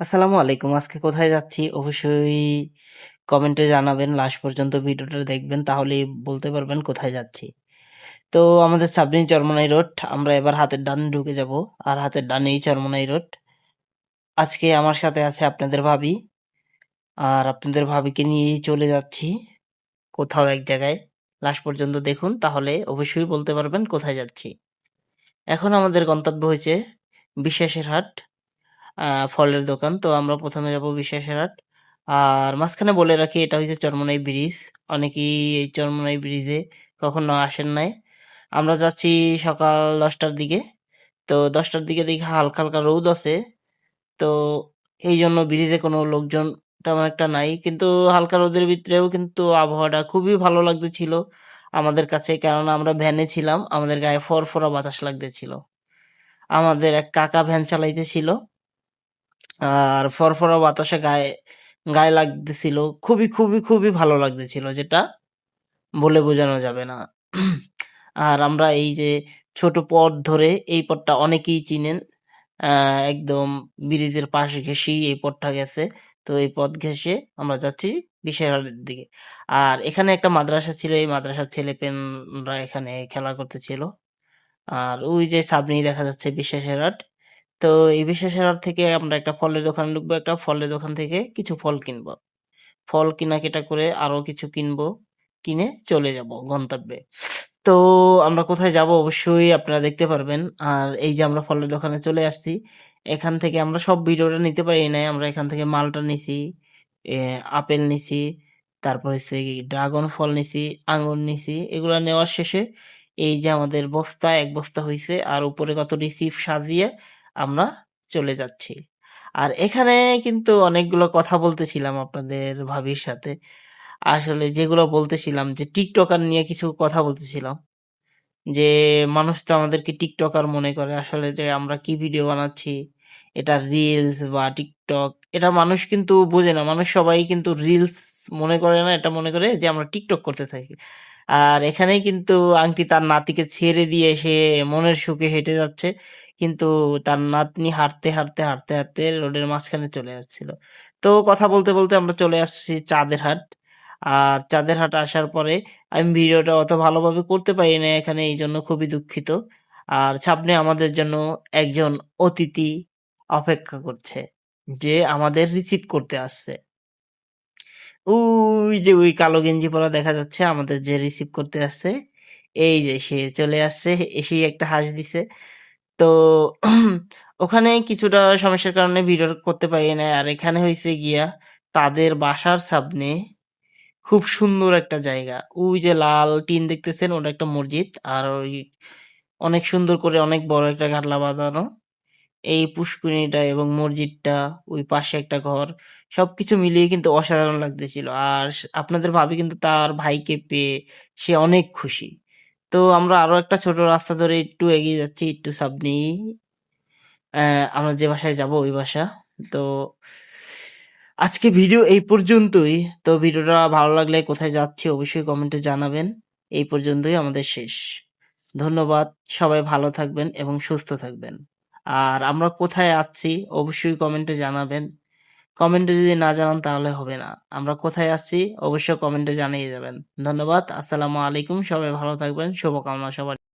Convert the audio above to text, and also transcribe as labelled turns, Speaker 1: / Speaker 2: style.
Speaker 1: আসসালামু আলাইকুম। আজকে কোথায় যাচ্ছি অবশ্যই কমেন্টে জানাবেন। লাস্ট পর্যন্ত ভিডিওটা দেখবেন, তাহলেই বলতে পারবেন কোথায় যাচ্ছি। তো আমাদের সাবরিন চরমনাই রোড। আমরা এবার হাতের ডান ঢুকে যাব। আর হাতের ডানেই চরমনাই রোড। আজকে আমার সাথে আছে আপনাদের ভাবি। আর আপনাদের ভাবিকে নিয়েই চলে যাচ্ছি কোথাও এক জায়গায়। লাস্ট পর্যন্ত দেখুন, তাহলে অবশ্যই বলতে পারবেন কোথায় যাচ্ছি। এখন আমাদের গন্তব্য হয়েছে বিশ্বাসের হাট। ফলের দোকান। তো আমরা ১ম এ যাব বিশ্বাসের হাট। আর মাঝখানে বলে রাখি এটা হইছে চরমনাই ব্রিজ। অনেকেই এই চরমনাই ব্রিজে কখনো আসেন নাই। আমরা যাচ্ছি সকাল দশটার দিকে। তো দশটার দিকে দেখি হালকা, হালকা রোদ আছে। তো এই জন্য ব্রিজে কোনো লোকজন তেমন একটা নাই। কিন্তু হালকা রোদের ভিতরেও কিন্তু আবহাওয়াটা খুবই ভালো লাগতেছিল আমাদের কাছে। কেননা আমরা ভ্যানে ছিলাম। আমাদের গায়ে ফরফরা বাতাস লাগতেছিল। আমাদের এক কাকা ভ্যান চালাইতেছিল। আর ফরফরা বাতাসে গায়ে গায়ে লাগতেছিল। খুবই, খুবই, খুবই ভালো লাগতেছিল যেটা বলে বোঝানো যাবে না। আর আমরা এই যে ছোট পথ ধরে এই পথটা অনেকেই চিনেন। একদম ব্রিজের পাশ ঘেঁষেই এই পথটা গেছে। তো এই পথ ঘেঁষে আমরা যাচ্ছি বিশালগড়ের দিকে। আর এখানে একটা মাদ্রাসা ছিল। এই মাদ্রাসার ছেলেপেলেরা এখানে খেলা করতেছিল। আর ওই যে সামনেই দেখা যাচ্ছে বিশ্বাসের হাট। তো এই হাট থেকে আমরা একটা ফলের দোকানে ঢুকবো। একটা ফলের দোকান থেকে কিছু ফল কিনবো। ফল কেনাকাটা করে আরও কিছু কিনবো। কিনে চলে যাব গন্তব্যে। তো আমরা কোথায় যাব অবশ্যই আপনারা দেখতে পারবেন। আর এই যে আমরা ফলের দোকানে চলে আসছি। এখান থেকে আমরা সব ভিডিওটা নিতে পারি নাই। আমরা এখান থেকে মালটা নিছি, আপেল নিছি, তারপর হচ্ছে ড্রাগন ফল নিছি, আঙুর নিছি। এগুলা নেওয়ার শেষে এই যে আমাদের বস্তা, এক বস্তা হইছে। আর উপরে কত রিসিপ সাজিয়ে আমরা চলে যাচ্ছি। আর এখানে কিন্তু অনেকগুলো কথা বলতেছিলাম আপনাদের ভাবির সাথে। আসলে যেগুলো বলতেছিলাম যে টিকটকার নিয়ে কিছু কথা বলতেছিলাম। যে মানুষ তো আমাদেরকে টিকটকার মনে করে। আসলে যে আমরা কি ভিডিও বানাচ্ছি, এটা রিলস বা টিকটক এটা মানুষ কিন্তু বোঝে না। মানুষ সবাই কিন্তু রিলস মনে করে না। এটা মনে করে যে আমরা টিকটক করতে থাকি। আর এখানেই কিন্তু আংটি তার নাতিকে ছেড়ে দিয়ে সে মনের সুখে হেঁটে যাচ্ছে। কিন্তু তার নাতনি হাঁটতে, হাঁটতে, হাঁটতে, হাঁটতে রোডের মাঝখানে চলে আসছিল তো কথা বলতে, বলতে আমরা চলে আসছি চাঁদের হাট। আর চাঁদের হাট আসার পরে আমি ভিডিওটা অত ভালোভাবে করতে পারি না এখানে এই জন্য খুবই দুঃখিত। আর সামনে আমাদের জন্য একজন অতিথি অপেক্ষা করছে। যে আমাদের রিসিভ করতে আসছে। ওই যে ওই কালো গেঞ্জি পরা দেখা যাচ্ছে আমাদের যে রিসিভ করতে আসছে। এই যে সে চলে আসছে। এসেই একটা হাঁস দিছে। তো ওখানে কিছুটা সমস্যার কারণে ভিডিও করতে পারি না আর এখানে হইছে গিয়া তাদের বাসার সামনে খুব সুন্দর একটা জায়গা। ওই যে লাল টিন দেখতেছেন, ওটা একটা মসজিদ। আর ওই অনেক সুন্দর করে অনেক বড় একটা ঘাটলা বাঁধানো। এই পুষ্করিণীটা এবং মসজিদটা, ওই পাশে একটা ঘর। সবকিছু মিলিয়ে কিন্তু অসাধারণ লাগতেছিল। আর আপনাদের ভাবি কিন্তু তার ভাইকে পেয়ে সে অনেক খুশি। তো আমরা আরও একটা ছোট রাস্তা ধরে একটু এগিয়ে যাচ্ছি একটু সামনেই। অ্যা আমরা যে বাসায় যাব ওই বাসা। তো আজকে ভিডিও এই পর্যন্তই। তো ভিডিওটা ভালো লাগলে কোথায় যাচ্ছি অবশ্যই কমেন্টে জানাবেন। এই পর্যন্তই আমাদের শেষ। ধন্যবাদ। সবাই ভালো থাকবেন এবং সুস্থ থাকবেন। আর আমরা কোথায় আসছি অবশ্যই কমেন্টে জানাবেন। কমেন্টে যদি না জানান তাহলে হবে না। আমরা কোথায় আসছি অবশ্যই কমেন্টে জানিয়ে যাবেন। ধন্যবাদ। আসসালামু আলাইকুম। সবাই ভালো থাকবেন। শুভকামনা সবার।